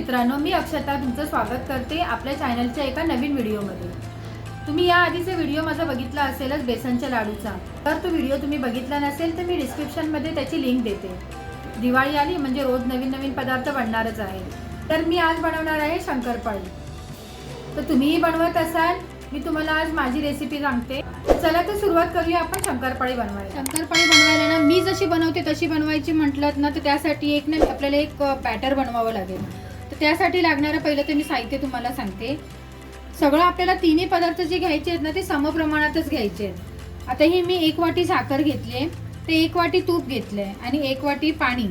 मित्रांनो मी अक्षता तुमचं स्वागत करते आपल्या चॅनलच्या एका नवीन व्हिडिओमध्ये. तुम्ही या आधीचा व्हिडिओ माझा बघितला असेलच बेसनच्या लाडूचा. तर तो व्हिडिओ तुम्ही बघितला नसेल तर मी डिस्क्रिप्शनमध्ये त्याची लिंक देते. दिवाळी आली म्हणजे रोज नवीन नवीन पदार्थ बनणारच आहे. तर मी आज बनवणार आहे शंकरपाळी. तर तुम्हीही बनवत असाल मी तुम्हाला आज माझी रेसिपी सांगते. चला तर सुरुवात करूया आपण शंकरपाळी बनवायला. शंकरपाळी बनवायला ना मी जशी बनवते तशी बनवायची म्हटलं ना तर त्यासाठी एक ना आपल्याला एक पॅटर बनवावं लागेल. तर त्यासाठी लागणारं पहिलं तर मी साहित्य तुम्हाला सांगते. सगळं आपल्याला तिन्ही पदार्थ जे घ्यायचे आहेत ना ते समप्रमाणातच घ्यायचे आहेत. आता ही मी एक वाटी साखर घेतली आहे ते एक वाटी तूप घेतलं आहे आणि एक वाटी पाणी.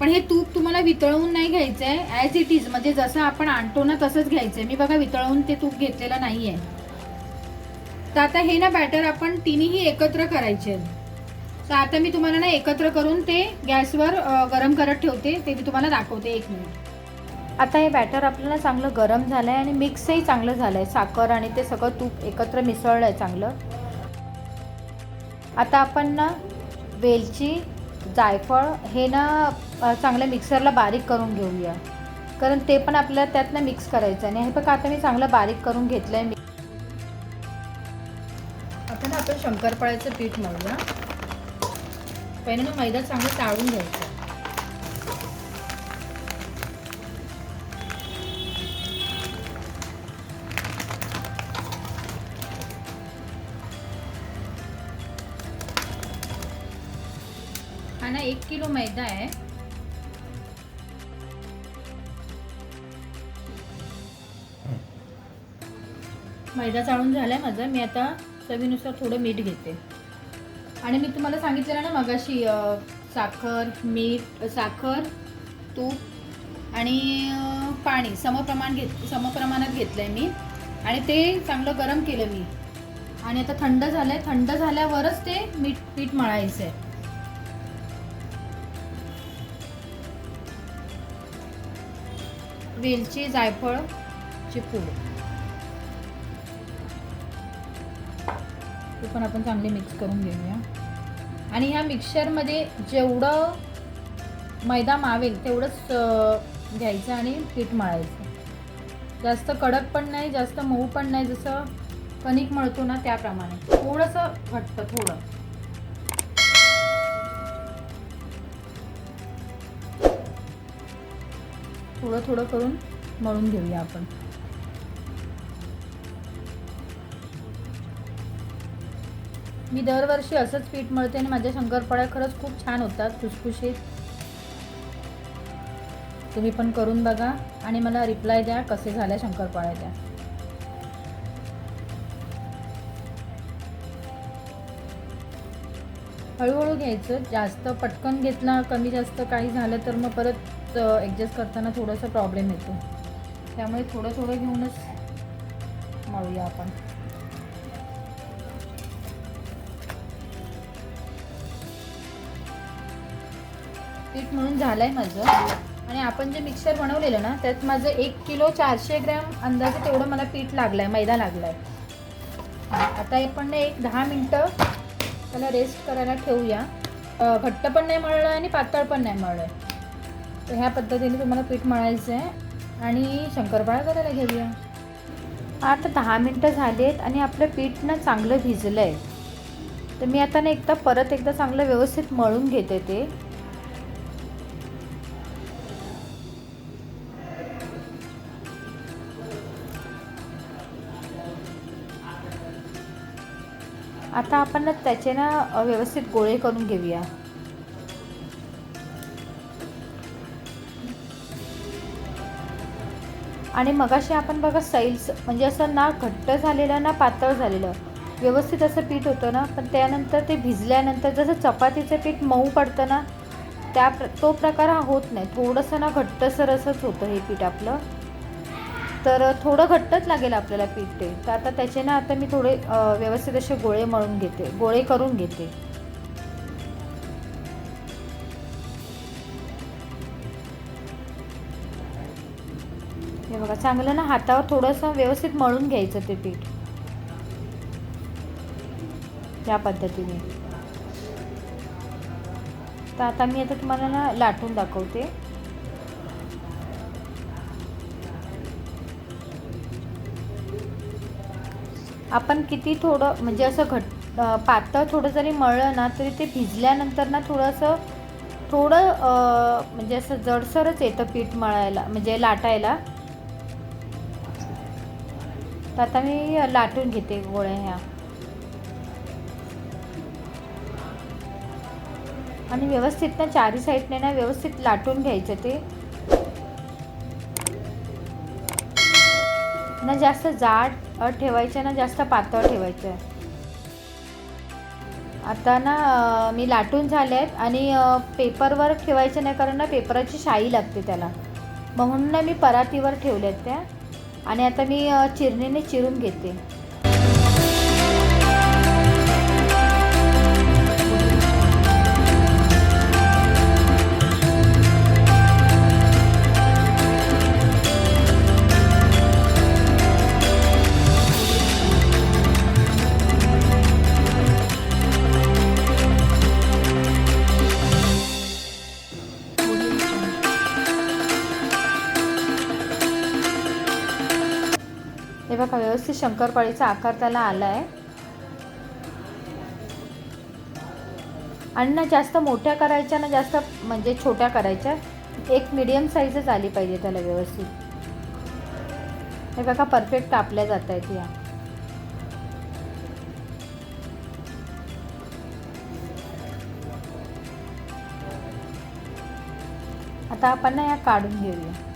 पण हे तूप तुम्हाला वितळवून नाही घ्यायचं आहे ॲज इट इज म्हणजे जसं आपण आणतो ना तसंच घ्यायचं आहे मी बघा वितळवून ते तूप घेतलेलं नाही आहे तर आता हे ना बॅटर आपण तिन्ही एकत्र करायचे आहेत. तर आता मी तुम्हाला ना एकत्र करून ते गॅसवर गरम करत ठेवते. ते मी तुम्हाला दाखवते एक मिनिट. आता हे बॅटर आपल्याला चांगलं गरम झालं आहे आणि मिक्सही चांगलं झालं आहे साखर आणि ते सगळं तूप एकत्र मिसळलं आहे चांगलं. आता आपण ना वेलची जायफळ हे ना चांगल्या चांगलं मिक्सरला बारीक करून घेऊया. कारण ते पण आपल्याला त्यातनं मिक्स करायचं आहे आणि हे बघा आता मी चांगलं बारीक करून घेतलं आहे आता ना आपण शंकरपाळ्याचं पीठ मळूया. पहिलं ना मैदा चांगलं टाळून घ्यायचं. आणि एक किलो मैदा आहे मैदा चाळून झालाय माझा. मी आता चवीनुसार थोडं मीठ घेते. आणि मी तुम्हाला सांगितलेलं ना मगाशी साखर मीठ साखर तूप आणि पाणी समप्रमाण घेत समप्रमाणात घेतलं आहे मी. आणि ते चांगलं गरम केलं मी. आणि आता थंड झालं आहे थंड झाल्यावरच ते मीठ पीठ मळायचं आहे वेलची जायफळ ची पूड. ते पण आपण चांगले मिक्स करून घेऊया. आणि ह्या मिक्सरमध्ये जेवढं मैदा मावेल तेवढंच घ्यायचं आणि पीठ मळायचं. जास्त कडक पण नाही जास्त मऊ पण नाही जसं कणिक मळतो ना त्याप्रमाणे. थोडंसं घट्ट थोडं. थोडं थोडं करून मळून घेऊया आपण. मी दरवर्षी असंच पीठ मळते आणि माझ्या शंकरपाळ्या खरंच खूप छान होतात खुसखुशीत. तुम्ही पण करून बघा आणि मला रिप्लाय द्या कसे झाल्या शंकरपाळ्या द्या हळूहळू घ्यायचं जास्त पटकन घेतला कमी जास्त काही झालं तर मग परत ॲडजस्ट करताना थोडासा प्रॉब्लेम येतो. त्यामुळे थोडं थोडं घेऊनच मळूया आपण. पीठ म्हणून झालं आहे माझं. आणि आपण जे मिक्सर बनवलेलं ना त्यात माझं एक किलो चारशे ग्रॅम अंदाजे तेवढं मला पीठ लागलं आहे मैदा लागला आहे आता आपण एक दहा मिनटं त्याला रेस्ट करायला ठेवूया. घट्ट पण नाही मळलं आणि पातळ पण नाही मळलं. तर ह्या पद्धतीने तुम्हाला पीठ मळायचं आहे. आणि शंकरपाळा करायला घेऊया. आता दहा मिनटं झाली आहेत आणि आपलं पीठ ना चांगलं भिजलं आहे तर मी आता ना एकदा परत एकदा चांगलं व्यवस्थित मळून घेते ते. आता आपण ना त्याचे ना व्यवस्थित गोळे करून घेऊया. आणि मगाशी आपण बघा सैल्स म्हणजे असं ना घट्ट झालेलं ना पातळ झालेलं. व्यवस्थित असं पीठ होतं ना पण त्यानंतर ते भिजल्यानंतर जसं चपातीचं पीठ मऊ पडतं ना त्या प्र तो प्रकार हा होत नाही. थोडंसं ना घट्टसर असंच होतं हे पीठ आपलं. तर थोडं घट्टच लागेल आपल्याला पीठ ते. तर आता त्याचे ना आता मी थोडे व्यवस्थित असे गोळे मळून घेते गोळे करून घेते. हे बघा. चांगलं ना हातावर थोडंसं व्यवस्थित मळून घ्यायचं ते पीठ. या पद्धतीने. तर आता मी आता तुम्हाला ना लाटून दाखवते. आपण किती थोडं म्हणजे असं घट पातळ थोडं जरी मळलं ना तरी ते भिजल्यानंतर ना थोडंसं थोडं म्हणजे असं जडसरच येतं पीठ मळायला म्हणजे लाटायला. तर आता मी लाटून घेते गोळ्या ह्या. आणि व्यवस्थित ना चारी साईडने ना व्यवस्थित लाटून घ्यायचं ते. ना जास्त जाड ठेवायचं ना जास्त पातळ ठेवायचं. आता ना मी लाटून झाले आहेत आणि पेपरवर ठेवायचं नाही कारण ना पेपराची शाई लागते त्याला. म्हणून ना मी परातीवर ठेवल्या आहेत त्या. आणि आता मी चिरणीने चिरून घेते. बघा शंकरपाळीचा आकार त्याला आला आहे आणि ना जास्त मोठ्या करायच्या ना जास्त म्हणजे छोट्या करायच्या. एक मिडियम साईजच आली पाहिजे त्याला व्यवस्थित. हे बघा परफेक्ट कापल्या जात आहेत या. आता आपण ना या काढून घेऊया.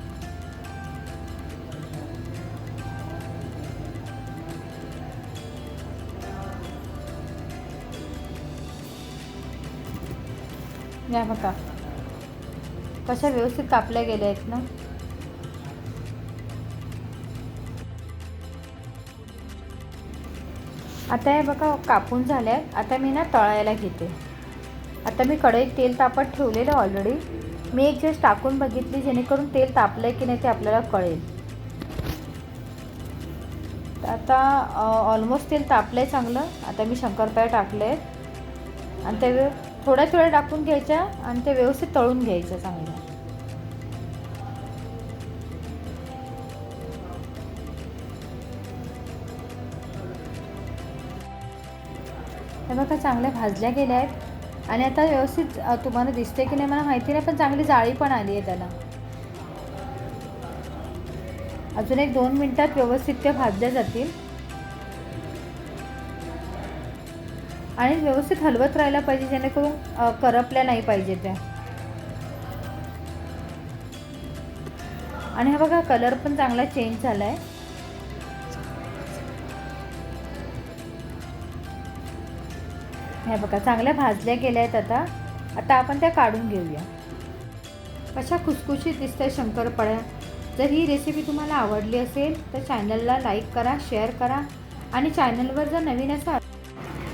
या बघा. कशा व्यवस्थित कापल्या गेल्या आहेत ना? आता हे बघा कापून झाल्या. आहेत आता मी ना तळायला घेते. आता मी कढईत तेल तापत ठेवलेलं ऑलरेडी मी एक जस्ट टाकून बघितली जेणेकरून तेल तापलं आहे की नाही ते आपल्याला कळेल. आता ऑलमोस्ट तेल तापलं आहे चांगलं. आता मी शंकरपाय टाकले आहेत आणि ते थोड्या थोड्या टाकून घ्यायच्या आणि ते व्यवस्थित तळून घ्यायचं चांगलं. हे बघा चांगल्या भाजल्या गेल्या आहेत. आणि आता व्यवस्थित तुम्हाला दिसते की नाही मला माहिती नाही पण चांगली जाळी पण आली आहे त्याला. अजून एक दोन मिनटात व्यवस्थित त्या भाजल्या जातील. आणि व्यवस्थित हलवत राहायला पाहिजे जेणेकरून करपल्या नाही पाहिजे त्या. आणि हा बघा कलर पण चांगला चेंज झाला आहे हे बघा चांगल्या भाजल्या गेल्या आहेत आता. आता आपण त्या काढून घेऊया. कशा खुसखुशीत दिसत शंकरपाळ्या जर ही रेसिपी तुम्हाला आवडली असेल तर चॅनलला लाईक करा शेअर करा. आणि चॅनलवर जर नवीन असाल